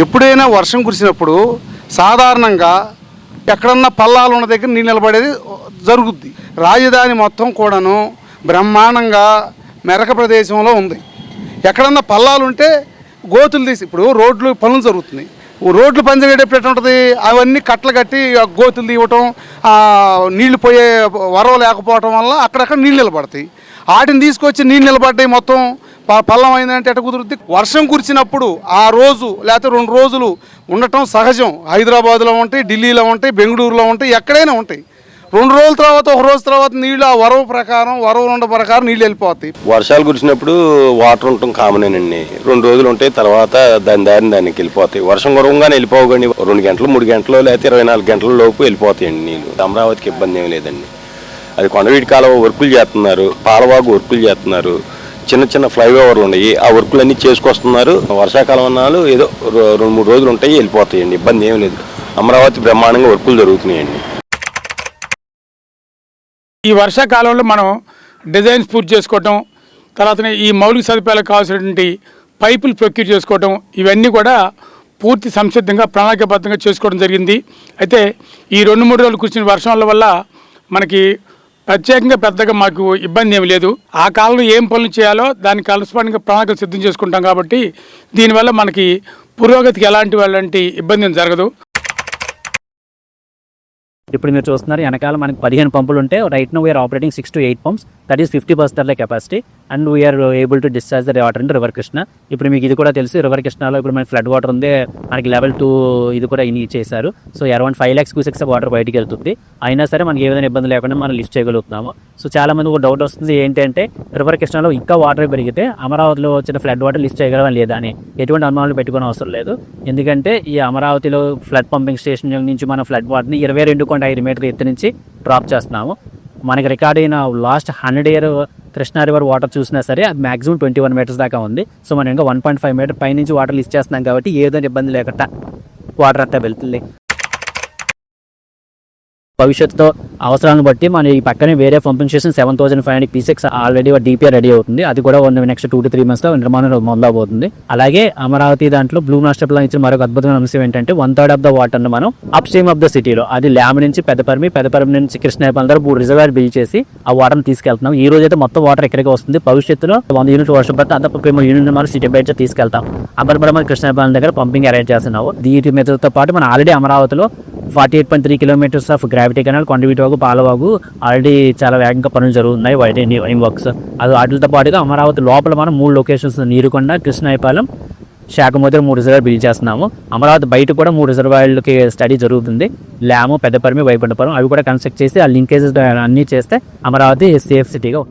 ఎప్పుడైనా వర్షం కురిసినప్పుడు సాధారణంగా ఎక్కడన్నా పల్లాలు ఉన్న దగ్గర నీళ్ళు నిలబడేది జరుగుద్ది. రాజధాని మొత్తం కూడాను బ్రహ్మాండంగా మెరక ప్రదేశంలో ఉంది. ఎక్కడన్నా పల్లాలు ఉంటే గోతులు తీసి ఇప్పుడు రోడ్లు పనులు జరుగుతున్నాయి. రోడ్లు పని జరిగేటప్పుడు ఎట్లా ఉంటుంది? అవన్నీ కట్టలు కట్టి గోతులు తీయటం నీళ్ళు పోయే వరవ లేకపోవటం వల్ల అక్కడక్కడ నీళ్ళు నిలబడతాయి. వాటిని తీసుకొచ్చి నీళ్ళు నిలబడ్డాయి మొత్తం పల్లం అయిందంటే ఎట కుదురుద్ది? వర్షం కురిసినప్పుడు ఆ రోజు లేకపోతే రెండు రోజులు ఉండటం సహజం. హైదరాబాద్లో ఉంటాయి ఢిల్లీలో ఉంటాయి బెంగళూరులో ఉంటాయి ఎక్కడైనా ఉంటాయి. రెండు రోజుల తర్వాత ఒక రోజు తర్వాత నీళ్ళు ఆ వరవ ప్రకారం వరవ ఉండ ప్రకారం నీళ్ళు వెళ్ళిపోతాయి. వర్షాలు కురిసినప్పుడు వాటర్ ఉండటం కామనేనండి. రెండు రోజులు ఉంటాయి తర్వాత దాని దారిని దానికి వెళ్ళిపోతాయి. వర్షం కురవంగానే వెళ్ళిపోవు కానీ రెండు గంటలు మూడు గంటలు లేకపోతే ఇరవై నాలుగు గంటల లోపు వెళ్ళిపోతాయండి నీళ్ళు. అమరావతికి ఇబ్బంది ఏం లేదండి. అది కొండవీటి కాలువ వర్కులు చేస్తున్నారు పాలవాగు వర్కులు చేస్తున్నారు. చిన్న చిన్న ఫ్లైఓవర్లు ఉన్నాయి. ఆ వర్కులన్నీ చేసుకొస్తున్నారు. వర్షాకాలం అన్నాలు ఏదో రో- రెండు మూడు రోజులు ఉంటాయి వెళ్ళిపోతాయండి. ఇబ్బంది ఏం లేదు. అమరావతి బ్రహ్మాండంగా వర్కులు జరుగుతున్నాయండి. ఈ వర్షాకాలంలో మనం డిజైన్స్ పూర్తి చేసుకోవటం తర్వాత ఈ మౌలిక సదుపాయాలకు కావాల్సినటువంటి పైపులు ప్రొక్యూర్ చేసుకోవటం ఇవన్నీ కూడా పూర్తి సంసిద్ధంగా ప్రణాళికాబద్ధంగా చేసుకోవడం జరిగింది. అయితే ఈ రెండు మూడు రోజులు కురిసిన వర్షాల వల్ల మనకి ప్రత్యేకంగా పెద్దగా మాకు ఇబ్బంది ఏమి లేదు. ఆ కాలంలో ఏం పనులు చేయాలో దానికి కలస్పాండంగా ప్రణాళికలు సిద్ధం చేసుకుంటాం కాబట్టి దీనివల్ల మనకి పురోగతికి ఎలాంటి వాళ్ళంటి ఇబ్బంది ఏం జరగదు. ఇప్పుడు మీరు చూస్తున్నారు వెనకాల మనకి పదిహేను పంపులు ఉంటే right no we are operating six to eight pumps that is fifty percent capacity and we are able to discharge the water in river Krishna ఇప్పుడు మీకు ఇది కూడా తెలుసు రివర్ కృష్ణలో ఇప్పుడు మనకి ఫ్లడ్ వాటర్ ఉంది మనకి లెవెల్ టూ ఇది కూడా ఇన్ చేశారు so around five lakhs cusecs water బయటికి వెళ్తుంది. అయినా సరే మనకి ఏ విధంగా ఇబ్బంది లేకుండా మనం లిఫ్ట్ చేయగలుగుతున్నాము సో చాలా మంది ఒక డౌట్ వస్తుంది ఏంటంటే రివర్ కృష్ణలో ఇంకా వాటర్ పెరిగితే అమరావతిలో వచ్చిన ఫ్లడ్ వాటర్ లిఫ్ట్ చేయగలం లేదా అని. ఎటువంటి అనుమానాలు పెట్టుకోవడం అవసరం లేదు. ఎందుకంటే ఈ అమరావతిలో ఫ్లడ్ పంపింగ్ స్టేషన్ నుంచి మనం ఫ్లడ్ వాటర్ని ఇరవై రెండు పాయింట్ ఐదు మీటర్ల ఎత్తు నుంచి డ్రాప్ చేస్తున్నాము. మనకి రికార్డ్ అయిన last hundred year Krishna river water చూసినా సరే అది మాక్సిమం ట్వంటీ వన్ మీటర్స్ దాకా ఉంది. సో మనం ఇంకా వన్ పాయింట్ ఫైవ్ మీటర్ పైనుంచి వాటర్ లిస్ట్ చేస్తున్నాం కాబట్టి ఏదో ఇబ్బంది లేకుండా వాటర్ అంతా వెళ్తుంది. భవిష్యత్తులో అవసరాలను బట్టి మన ఈ పక్కనే వేరే pumping station seven thousand five hundred cusecs already DPR ready అవుతుంది. అది కూడా నెక్స్ట్ టూ టు త్రీ మంత్స్లో నిర్మాణం మొదలవబోతుంది. అలాగే అమరావతి దాంట్లో బ్లూ మాస్టర్ ప్లాన్ ఇచ్చిన మరొక అద్భుతమైన అంశం ఏంటంటే one third of the water మనం అప్ స్ట్రీమ్ ఆఫ్ ద సిటీలో అది ల్యామ్ నుంచి పెద్దపరిమి పెద్దపరిమి నుంచి కృష్ణాయపాలెం దగ్గర మూడు రిజర్వాయర్ బిల్ చేసి ఆ వాటర్ తీసుకెళ్తున్నాం. ఈ రోజు అయితే మొత్తం వాటర్ ఎక్కడికి వస్తుంది. భవిష్యత్తులో వంద యూనిట్ వర్షం పడితే అంత ముప్పై యూనిట్ మనం సిటీ బయట తీసుకెళ్తాం. అమరపురం కృష్ణాయపాలెం దగ్గర పంపింగ్ అరేంజ్ చేస్తున్నాము. దీని మీదతో పాటు మనం ఆల్రెడీ అమరావతిలో forty eight point three kilometers of gravity canal Kondaveetivagu Palavagu already చాలా వేగంగా పనులు జరుగుతున్నాయి వైట్ వర్క్స్ అది వాటితో పాటుగా అమరావతి లోపల మనం మూడు లొకేషన్స్ నీరుకొండ కృష్ణాయపాలెం శాఖమోదరి మూడు రిజర్వాయర్ బిల్డ్ చేస్తున్నాము. అమరావతి బయట కూడా మూడు రిజర్వాయర్లకి స్టడీ జరుగుతుంది. ల్యాము పెద్దపరమి వైకుంఠపురం అవి కూడా కన్స్ట్రక్ట్ చేసి ఆ లింకేజెస్ అన్నీ చేస్తే అమరావతి సేఫ్ సిటీగా